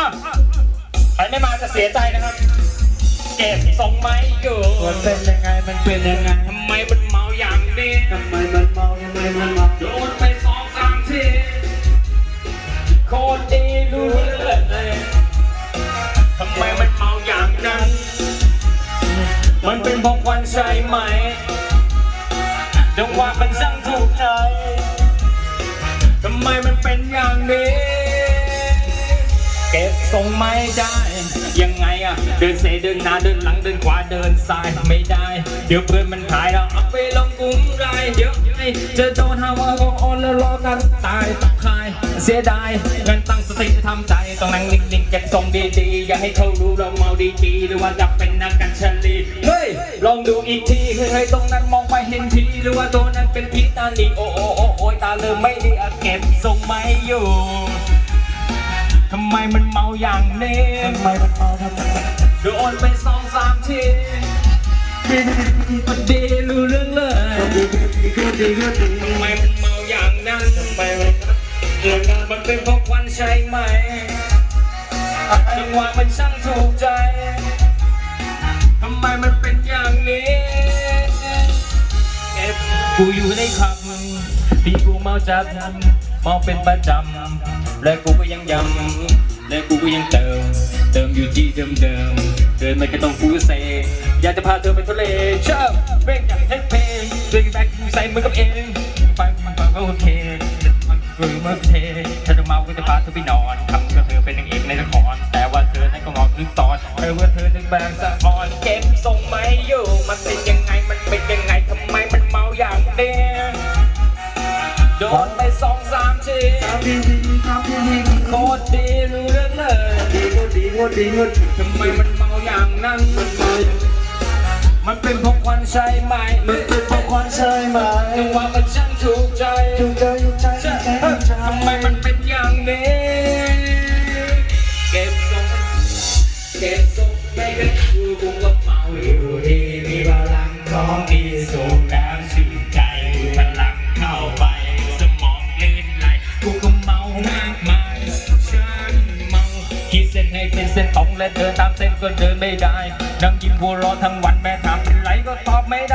อะใครไม่มาจะเสียใจนะครับ เก็บทรงไม้อยู่มันเป็นยังไง มันเป็นยังไง ทำไมมันเมาอย่างนี้ทำไมมันเมาทำไมมันเมาโดนไปสองสามทีโคตรดีรู้เรื่องเลยทำไมมันเมาอย่างนั้น มันเป็นเพราะควันใช่ไหมจังหวะมันช่างถูกใจทำไมมันเป็นอย่างนี้เก็บ ทรงไม่ได้ ยังไงอะเดินเซเดินหน้าเดินหลังเดินขวาเดินซ้ายไม่ได้ เดี๋ยวเพื่อนมันถ่ายเราเอาไปลงกลุ่มไลน์เดี๋ยวไอจะโดนหาว่าก็ออนแล้วรอกันตายตับคาย เสียดายเงินตั้งสติทำใจต้องนั่งนิ่งๆเก็บทรงดีๆอย่าให้เขารู้เราเมาดีจีหรือว่าจะเป็นนักกันชลีเฮ้ยลองดูอีกทีเฮ้ยตรงนั้นมองไปเห็นทีหรือว่าตัวนั้นเป็นพีตาลีโอ้โอ้โอ้โอ้ตาเริ่มไม่ดีอะเก็บทรงไม่อยู่ำไมมันเมาอย่างนี้ทำไมมันเมาทำไมโดนไปสองสามทีมันดีรู้เรื่องเลยดีดีดีก็ดีดีทำไมมันเมาอย่างนั้นทำไมมันเรื่องนั้นมันเป็นเพราะควันใช่ไหมจังหวะมันช่างถูกใจทำไมมันเป็นอย่างนี้เก็บกูอยู่ในขับที่กูเมาจัดเมาเป็นประจำและกูก็ยังยำและกูก็ยังเติม เติมอยู่ที่เดิมเดิมๆเดินไม่ก็ต้องฟูเซอยากจะพาเธอไปทะเลเชิญเบ่งจากเทปเพลงเบ่งแบ็คกูใส่มือกับเองฟังฟังฟังก็โอเคมันคือเมื่อเทถ้าจะเมาก็จะพาเธอไปนอนทำก็เธอเป็นนางเอกในละครแต่ว่าเธอนั้นก็งอกทุกตอนเออว่าเธอนึกแบงสะออนเก็บทรงไม่อยู่มันเป็นยังไงมันเป็นยังไงทำไมมันเมาอย่างเนี้ยโดนไปสองสาม ทีทำดีดีทำดีดีโคตรดีรู้เรื่องเลยดีก็ดีก็ดีก็ดีทำไมมันเมาอย่างนั้นมันเป็นเพราะควันใช่ไหมมันเป็นเพราะความใช่ไหมจังหวะมันช่างถูกใจถูกใจถูกใจถูกใจทำไมมันเป็นอย่างนี้เก็บทรงเก็บทรงไม่ก็คือกูก็เมาอยู่ดีมีพลังของดีสูงแล้วชื่นใจพ คิดเส้นให้เป็นเส้นตรงและเดินตามเส้นก็เดินไม่ได้นั่งยิ้มหัวเรอทั้งวันแม่ถามเป็นไรก็ตอบไม่ได้